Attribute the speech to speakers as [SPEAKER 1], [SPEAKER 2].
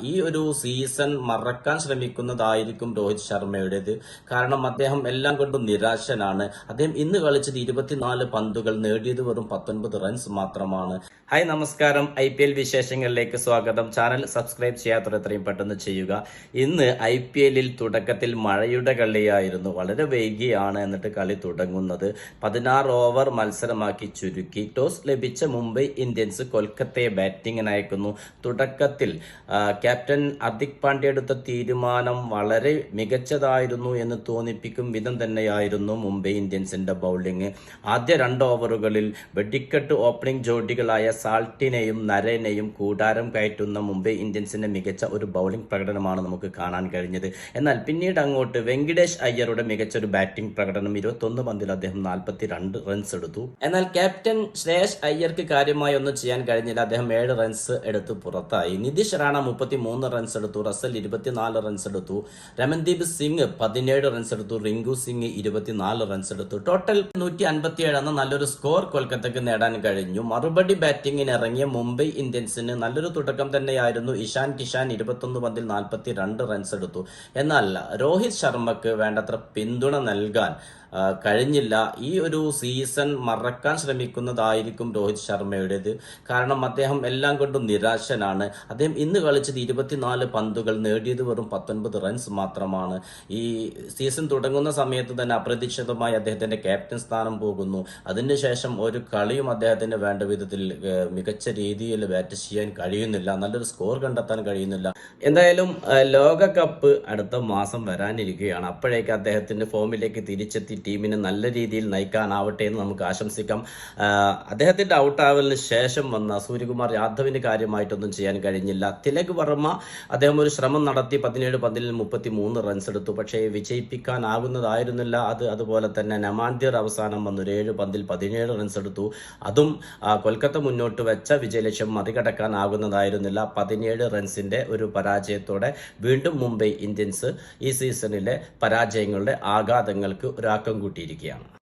[SPEAKER 1] ഈ ഒരു സീസൺ മറക്കാൻ ശ്രമിക്കുന്നതായിരിക്കും രോഹിത് ശർമ്മയുടേത്. കാരണം അദ്ദേഹം എല്ലാം കൊണ്ടും നിരാശനാണ്. അദ്ദേഹം ഇന്ന് കളിച്ചത് ഇരുപത്തിനാല് പന്തുകൾ നേടിയത് വെറും പത്തൊൻപത് റൺസ് മാത്രമാണ്. ഹായ് നമസ്കാരം. ഐ പി എൽ വിശേഷങ്ങളിലേക്ക് സ്വാഗതം. ചാനൽ സബ്സ്ക്രൈബ് ചെയ്യാത്തവർ എത്രയും പെട്ടെന്ന് ചെയ്യുക. ഇന്ന് ഐ പി എല്ലിൽ തുടക്കത്തിൽ മഴയുടെ കളിയായിരുന്നു. വളരെ വൈകിയാണ് എന്നിട്ട് കളി തുടങ്ങുന്നത്. പതിനാറ് ഓവർ മത്സരമാക്കി ചുരുക്കി. ടോസ് ലഭിച്ച മുംബൈ ഇന്ത്യൻസ് കൊൽക്കത്തയെ ബാറ്റിംഗിനയക്കുന്നു തുടക്കത്തിൽ ക്യാപ്റ്റൻ ഹർദിക് പാണ്ഡ്യ എടുത്ത തീരുമാനം വളരെ മികച്ചതായിരുന്നു എന്ന് തോന്നിപ്പിക്കും വിധം തന്നെയായിരുന്നു മുംബൈ ഇന്ത്യൻസിന്റെ ബൗളിംഗ് ആദ്യ രണ്ട് ഓവറുകളിൽ വെടിക്കെട്ട് ഓപ്പണിംഗ് ജോഡികളായ സാൾട്ടിനെയും നരേനെയും കൂടാരം കയറ്റുന്ന മുംബൈ ഇന്ത്യൻസിന്റെ മികച്ച ഒരു ബൗളിംഗ് പ്രകടനമാണ് നമുക്ക് കാണാൻ കഴിഞ്ഞത്. എന്നാൽ പിന്നീട് അങ്ങോട്ട് വെങ്കിടേഷ് അയ്യറുടെ മികച്ച ഒരു ബാറ്റിംഗ് പ്രകടനം ഇരുപത്തൊന്ന് പന്തിൽ അദ്ദേഹം നാൽപ്പത്തി രണ്ട് റൺസ് എടുത്തു. എന്നാൽ ക്യാപ്റ്റൻ ശ്രേയസ് അയ്യർക്ക് കാര്യമായി ഒന്നും ചെയ്യാൻ കഴിഞ്ഞില്ല. അദ്ദേഹം ഏഴ് റൺസ് എടുത്ത് പുറത്തായി. നിതീഷ് റാണ മുപ്പത്തി മൂന്ന് റൺസ് എടുത്തു റസൽ ഇരുപത്തിനാല് റൺസ് എടുത്തു രമൻദീപ് സിംഗ് പതിനേഴ് റൺസ് എടുത്തു റിങ്കു സിംഗ് ഇരുപത്തിനാല് റൺസ് എടുത്തു. ടോട്ടൽ നൂറ്റി അൻപത്തി എന്ന നല്ലൊരു സ്കോർ കൊൽക്കത്തക്ക് നേടാൻ കഴിഞ്ഞു. മറുപടി ബാറ്റിംഗിന് ഇറങ്ങിയ മുംബൈ ഇന്ത്യൻസിന് നല്ലൊരു തുടക്കം തന്നെയായിരുന്നു. ഇഷാൻ കിഷാൻ ഇരുപത്തൊന്ന് പന്തിൽ നാൽപ്പത്തി രണ്ട് റൺസ് എടുത്തു. എന്നാൽ രോഹിത് ശർമ്മക്ക് വേണ്ടത്ര പിന്തുണ നൽകാൻ കഴിഞ്ഞില്ല. ഈ ഒരു സീസൺ മറക്കാൻ ശ്രമിക്കുന്നതായിരിക്കും രോഹിത് ശർമ്മയുടേത്. കാരണം അദ്ദേഹം എല്ലാം കൊണ്ടും നിരാശനാണ്. അദ്ദേഹം ഇന്ന് കളിച്ചത് ഇരുപത്തിനാല് പന്തുകൾ നേടിയത് വെറും പത്തൊൻപത് റൺസ് മാത്രമാണ്. ഈ സീസൺ തുടങ്ങുന്ന സമയത്ത് തന്നെ അപ്രതീക്ഷിതമായി അദ്ദേഹത്തിന്റെ ക്യാപ്റ്റൻ സ്ഥാനം പോകുന്നു. അതിനുശേഷം ഒരു കളിയും അദ്ദേഹത്തിന് വേണ്ട വിധത്തിൽ മികച്ച രീതിയിൽ ബാറ്റ് ചെയ്യാൻ കഴിയുന്നില്ല. നല്ലൊരു സ്കോർ കണ്ടെത്താൻ കഴിയുന്നില്ല. എന്തായാലും ലോകകപ്പ് അടുത്ത മാസം വരാനിരിക്കുകയാണ്. അപ്പോഴേക്ക് അദ്ദേഹത്തിന്റെ ഫോമിലേക്ക് തിരിച്ചെത്തി ടീമിനെ നല്ല രീതിയിൽ നയിക്കാനാവട്ടെ എന്ന് നമുക്ക് ആശംസിക്കാം. അദ്ദേഹത്തിന്റെ ഔട്ടാവലിന് ശേഷം വന്ന സൂര്യകുമാർ യാദവിന് കാര്യമായിട്ടൊന്നും ചെയ്യാൻ കഴിഞ്ഞില്ല. തിലക് വർമ്മ അദ്ദേഹം ഒരു ശ്രമം നടത്തി പതിനേഴ് പന്തിൽ മുപ്പത്തി മൂന്ന് റൺസ് എടുത്തു. പക്ഷേ വിജയിപ്പിക്കാനാകുന്നതായിരുന്നില്ല. അത് അതുപോലെ തന്നെ നമാന്തിർ അവസാനം വന്നു. ഒരു ഏഴ് പന്തിൽ പതിനേഴ് റൺസ് എടുത്തു. അതും കൊൽക്കത്ത മുന്നോട്ട് വെച്ച വിജയലക്ഷ്യം മറികടക്കാനാകുന്നതായിരുന്നില്ല. പതിനേഴ് റൺസിന്റെ ഒരു പരാജയത്തോടെ വീണ്ടും മുംബൈ ഇന്ത്യൻസ് ഈ സീസണിലെ പരാജയങ്ങളുടെ ആഘാതങ്ങൾക്ക് ഒരാക്കം കൂട്ടിയിരിക്കുകയാണ്.